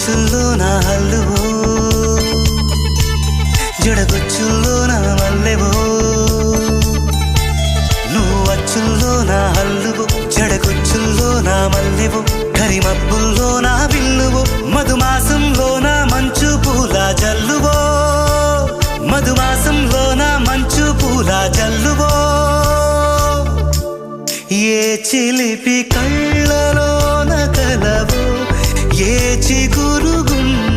జడగొచ్చుల్లోన హల్లువో జడగొచ్చుల్లోన మల్లెవో నువ్వు అచ్చుల్లో నా హల్లువు జడగొచ్చుల్లో నా మల్లెవు కరిమబ్బుల్లో నా బిల్లువు మధుమాసంలో నా మంచు పూల జల్లువో మధుమాసంలో నా మంచు పూల జల్లువో ఏ చిలిపి కళ్ళలో చేకూరుగున్